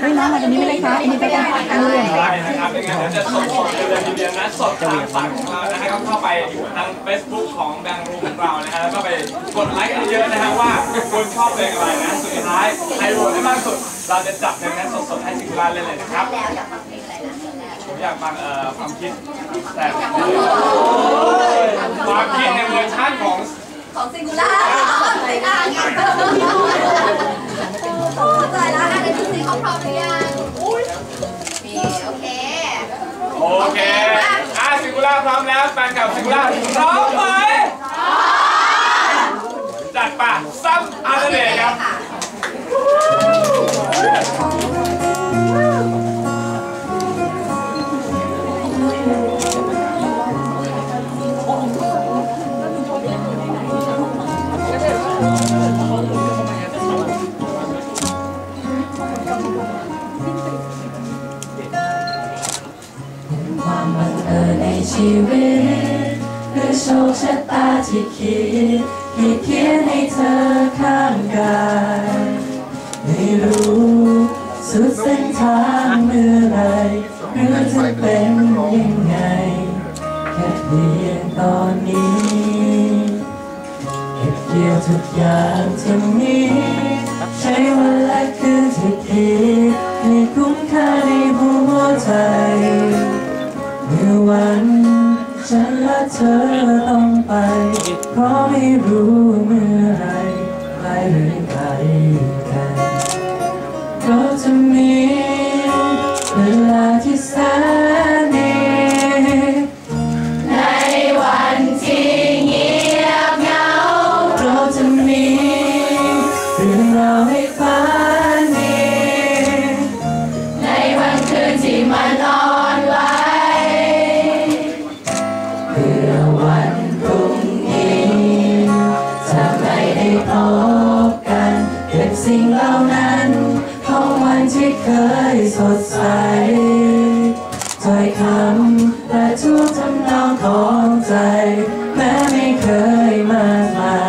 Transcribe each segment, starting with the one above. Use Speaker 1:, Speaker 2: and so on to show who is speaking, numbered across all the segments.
Speaker 1: เฮ้ยน้องมาตรงนี้ไม่ได้คะอันนี้ไปกันกันเรียน
Speaker 2: ได้นะครับไม่งั้นเดี๋ยวจะสดสดๆเลยทีเดียวนะสดทางฝั่งของเรานะฮะก็เข้าไปทาง Facebook ของแบงค์รูมของเรานะฮะแล้วก็ไปกดไลค์กันเยอะนะฮะว่าคุณชอบเพลงอะไรนะสุดท้ายใครโหวตได้มากสุด เราจะจับเพลงนั้นสดๆให้สิงห์ลานเล่นเลยนะครับ
Speaker 3: แล้วอยากฟังเพลงอะไรนะ
Speaker 2: ผมอยากฟังเอ่อความคิดแต่
Speaker 3: พร้อ เส้
Speaker 2: น
Speaker 4: ทางเมื่อไรหรือจะเป็นยังไงแค่เพียงตอนนี้เก็บเกี่ยวทุกอย่างที่มีใช้วันและคืนที่คิดให้คุ้มค่าในหัวใจเมื่อวันฉันและเธอต้องไปเพราะไม่รู้เมื่อไรไปหรือไกลกันเราจะมี เวลาที่แสนดีในวันที่เงียบเหงาเราจะมีเรื่องราวให้ฝันดีในวันคืนที่มันอ่อนไหวเพื่อวันพรุ่งนี้จะไม่ได้พบกันเก็บสิ่งเหล่านั้น ของวันที่เคยสดใส ย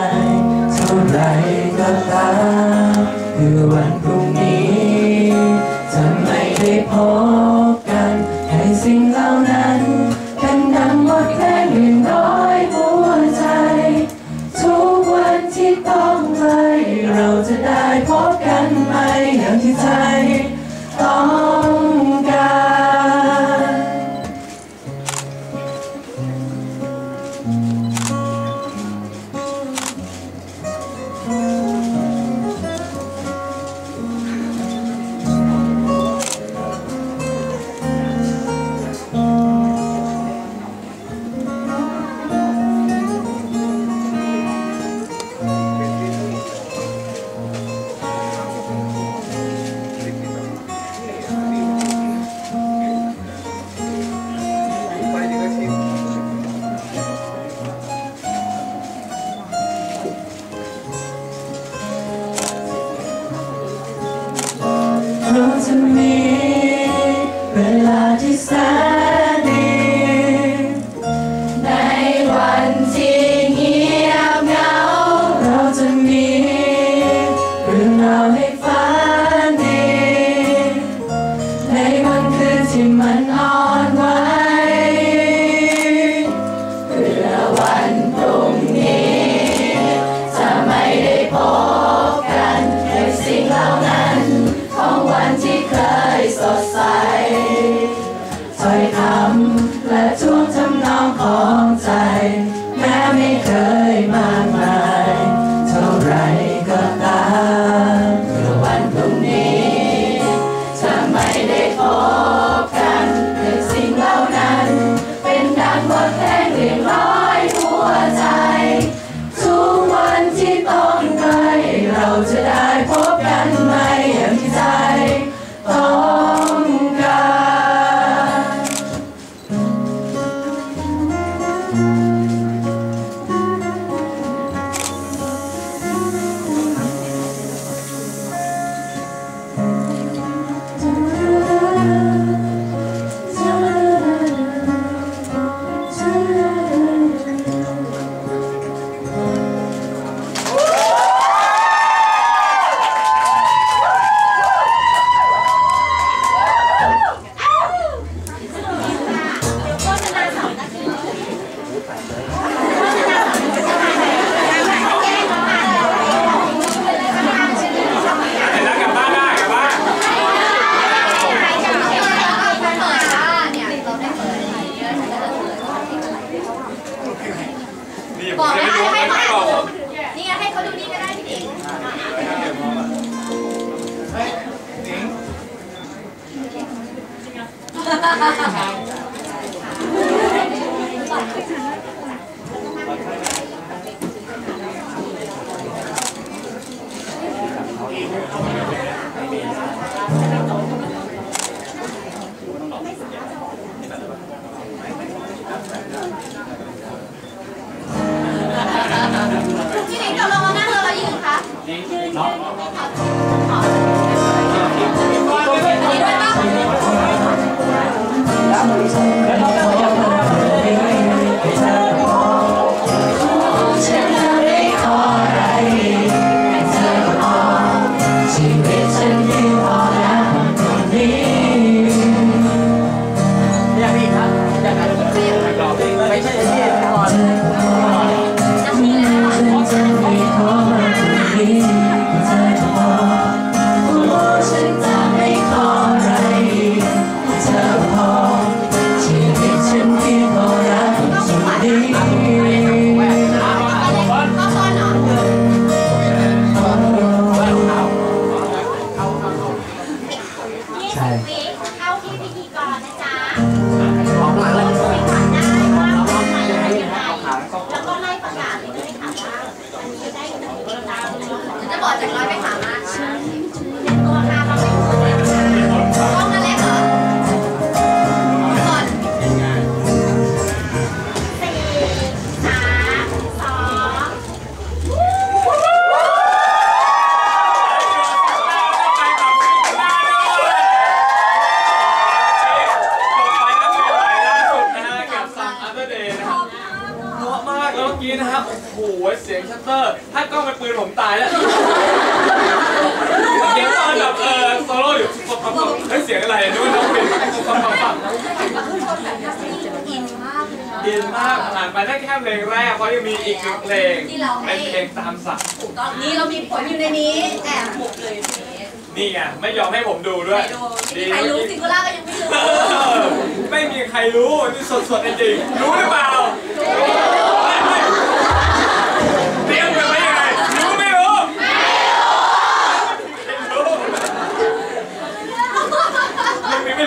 Speaker 4: จะบอกจากร้อยไป
Speaker 3: สา เสี
Speaker 2: ยงชัตเตอร์ ถ้ากล้องเป็นปืนผมตายแล้วเสียงตอนแบบเออโซโล่อยู่ปั๊บปั๊บปั๊บเฮ้ยเสียงอะไรนึกว่าน้องปิ่นปั๊บปั๊บปั๊บอินมากผ่านไปได้แค่เพลงแรกเพราะยังมีอีกหนึ่งเพลงเป็นเพลงตามสั่ง
Speaker 3: ตอนนี้เรามีผลอยู่ในนี้แอบหมกเลยทีนี้
Speaker 2: นี่ไงไม่ยอมให้ผมดูด้วย
Speaker 3: ไม่มีใครรู้ซิงคูล่าก็ยังไม่รู้
Speaker 2: เออไม่มีใครรู้นี่สดๆจริงๆรู้หรือเปล่า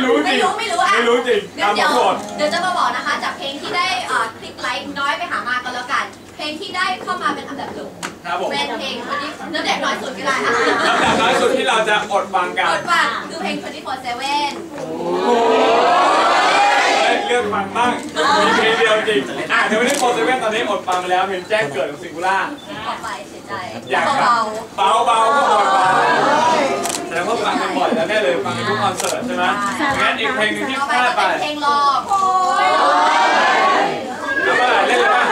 Speaker 2: ไม่รู้จ
Speaker 3: ไม่
Speaker 2: ริง
Speaker 3: รู้ไม่รู้อะ
Speaker 2: ไม่รู้จริง
Speaker 3: เดี๋ย
Speaker 2: ตาวม
Speaker 3: เดี๋ยว
Speaker 2: กฎ
Speaker 3: เดี๋ยวจะมาบอกนะคะ จากเพลงที่ได้เอ่อคลิกไลค์น้อยไปหามากันแล้วกัน เพลงที่ได้เข้ามาเป็นอันดับหนึ่ง
Speaker 2: ครับผม
Speaker 3: เป็นเพลงคนนี้เนื้อเด็กน้อยสุดก็ได้อะ
Speaker 2: ลำดับน้อยสุดที่เราจะอดฟังกั
Speaker 3: ก
Speaker 2: น
Speaker 3: ดฟังคือเพลง 24/7
Speaker 2: เฮ้ยเลือกฟังบ้างมีเพลงเดียวจริง อะเดี๋ยววันนี้โปรเซเว่นตอนนี้อดฟังไปแล้วเพลงแจ้งเกิดของซิงคูล่า
Speaker 3: ออกไปเสียใจ
Speaker 2: อยาก
Speaker 3: เบา
Speaker 2: เบาเบาๆก็หมดเบา แสดงว่าฟังกันบ่อยแล้วแน่เลยฟังในทุกคอนเสิร์ตใช่ไหมงั้นอีกเพลงหนึงที่
Speaker 3: ต่อ
Speaker 2: พ
Speaker 3: ไป
Speaker 2: ลาด
Speaker 3: ก็
Speaker 2: ไป
Speaker 3: เป็นเพลงรอโอ้ย
Speaker 2: แล้วก็เล่นเลยป่ะ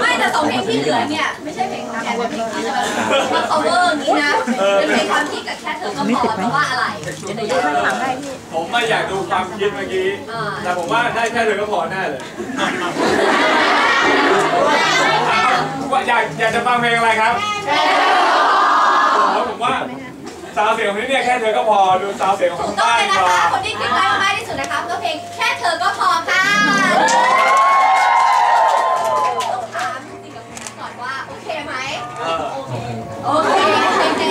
Speaker 3: ไม่แต่สองเพลงที่เหลือเนี่ยไม่ใช่เพลงของแกเป็นเพลงที่จะแบบมา cover อย่างนี้นะเป็นเพลงความคิดกับแค่เธอก็พอเพราะว่าอะไรเดี๋ยวเดี๋ยวถามได้พี่
Speaker 2: ผมไม่อยากดูความคิดเมื่อกี้
Speaker 3: อ่า
Speaker 2: แต่ผมว่าได้แค่เธอก็พอแน่เลยว่าอยากอยากจะฟังเพลงอะไรครับ โอ้โหผมว่าซาวเสียงของนี่เนี่ยแค่เธอก็พอดูซาวเสียงของ
Speaker 3: ถู
Speaker 2: คุ
Speaker 3: ก
Speaker 2: ณ
Speaker 3: ต้อง
Speaker 2: บ้าน
Speaker 3: เลยนะ
Speaker 2: พอ
Speaker 3: คะ คนที่คลิกไลค์มากที่สุดนะคะก็เพลงแค่เธอก็พอค่ะต้องถามจริงๆกับคุณนะก่อนว่าโอเคไหม
Speaker 2: เออ
Speaker 3: โอเคโอเค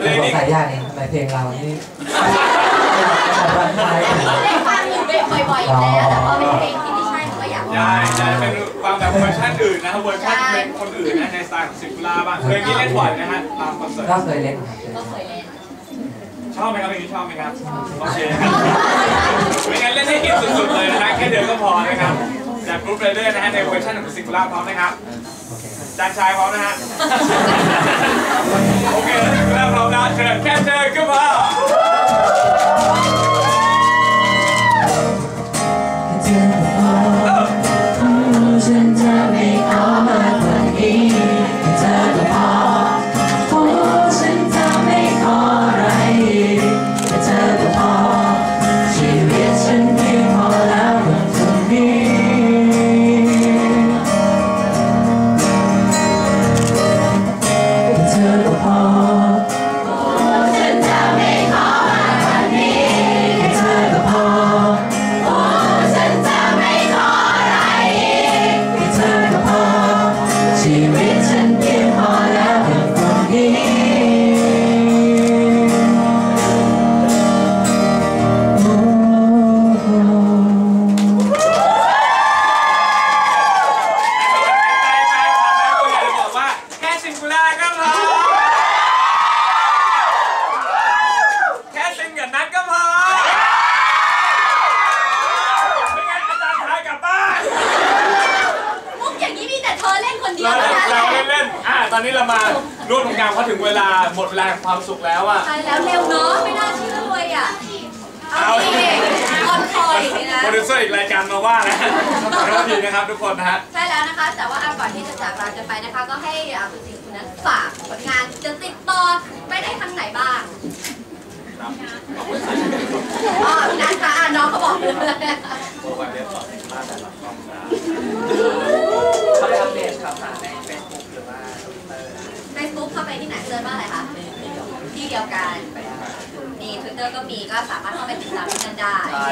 Speaker 2: เพลงนี้
Speaker 5: สายยากเองทำไมเพลงเรานี่รันไทย
Speaker 3: ได้ฟังอยู่บ่อยๆอยู่แล้วแต่พอเป็นเพลงที่ไม่ใช่หนูก็อยาก
Speaker 2: ยายยายเป็น ฟังแบบเวอร์ชันอื่นนะเวอร์ชันเพลงคนอื่นนะในสไตล์ของซิงคูล่าบ้างเพลงนี้เล่นบ่อยนะฮะตามคอนเสิร์ต
Speaker 5: ก็เคยเล่นครับ
Speaker 3: ก็เคยเล่น
Speaker 2: ชอบไหมครับเพลงนี้ชอบไหมครับโอเคครับไม่งั้นเล่นให้เก็บสุดๆเลยนะฮะแค่เดินก็พอนะครับจากกรุ๊ปเรเดอร์นะฮะในเวอร์ชันของซิงคูล่าพร้อมไหมครับ
Speaker 5: โอเคครับ
Speaker 2: จานชายพร้อมนะฮะโอเคแล้วพร้อมนะเชิญแค่
Speaker 4: ลา
Speaker 2: งเพราะถึงเวลาหมดเวลาแห่งความสุขแล้วอะ
Speaker 3: ใช่แล้วเร็วเนาะไม่น่าเชื่อเลยอะเอาสิออนคอยสินะ
Speaker 2: โปรดิวเซอร์อีกรายการมาว่านะขอโทษทีนะครับทุกคนนะฮะ
Speaker 3: ใช่แล้วนะคะ แต่ว่าเอาก่อนที่จะจากลากันไปนะคะ ก็ให้อ่าคุณสิงห์คุณนั้นฝากผลงานจะติดต่อไปได้ทางไหนบ้างอ๋อนะคะอะน้องเขาบอกเลย
Speaker 4: เขา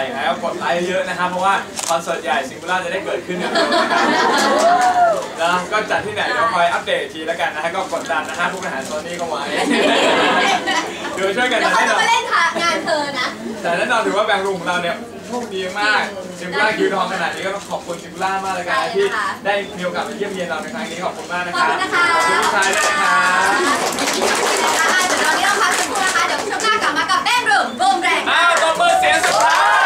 Speaker 4: ได้ใช่
Speaker 2: แล้วกดไลค์เยอะนะครับ เพราะว่าคอนเสิร์ตใหญ่ซิงคูล่าจะได้เกิดขึ้นอย่างเร็วนะครับนะก็จัดที่ไหนก็คอยอัปเดตอีกทีแล้วกันนะฮะก็กดดันนะฮะผู้บริหารโซนี่ก็ไว้เดี๋ยวช่วยกัน
Speaker 3: แล้ว
Speaker 2: นะ
Speaker 3: เขา
Speaker 2: แน่น
Speaker 3: จะ
Speaker 2: อน
Speaker 3: มาเล่นงานเธอนะ
Speaker 2: แต่แน่นอนถือว่าแบงค์รูมของเราเนี่ยโชคดีมากซิงคูล่าคิวทองขนาดนี้ก็ต้องขอบคุณซิงคูล่ามากเลยกันที่ได้มีโอกาสมาเยี่ยมเยียนเราในครั้งนี้ขอบคุณมากนะ
Speaker 3: ข
Speaker 2: ค
Speaker 3: อบ
Speaker 2: รับ
Speaker 3: คุณนะคะ
Speaker 2: ขอบคุณผู้ชายด้วยนะครับ
Speaker 3: นะคะเดี๋ยวเรานี้เราพักสักครู่นะคะเดี๋ยวช่วงหน้ากลับมากับแป้งรูมบูมแรง
Speaker 2: อ้าวตบมือเสียงสุดท้าย